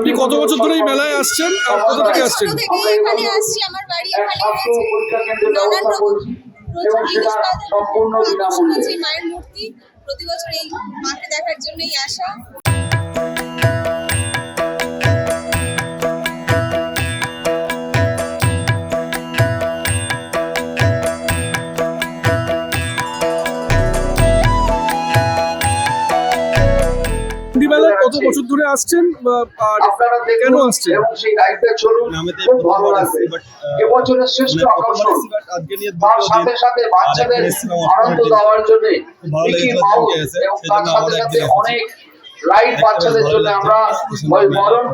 আপনি কত বছর ধরে এই মেলায় আসছেন? কোথা থেকে আসছেন? এখানে আসছি আমার বাড়ি এখানে নানান রকম প্রচুর জিনিস পাওয়া যায় মায়ের মূর্তি। প্রতি বছর এই মাকে দেখার জন্যই আসা। মেলায় কত বছর ধরে আসছেন আর কেন আসছেন? প্রথমবার এবছরের শ্রেষ্ঠ মানে আকর্ষণ। আজকে নিয়ে তার সাথে সাথে বাচ্চাদের আনন্দ দেওয়ার জন্য মিকি মাউস এবং তার সাথে সাথে অনেক রাইড বাচ্চাদের জন্য আমরা বরণ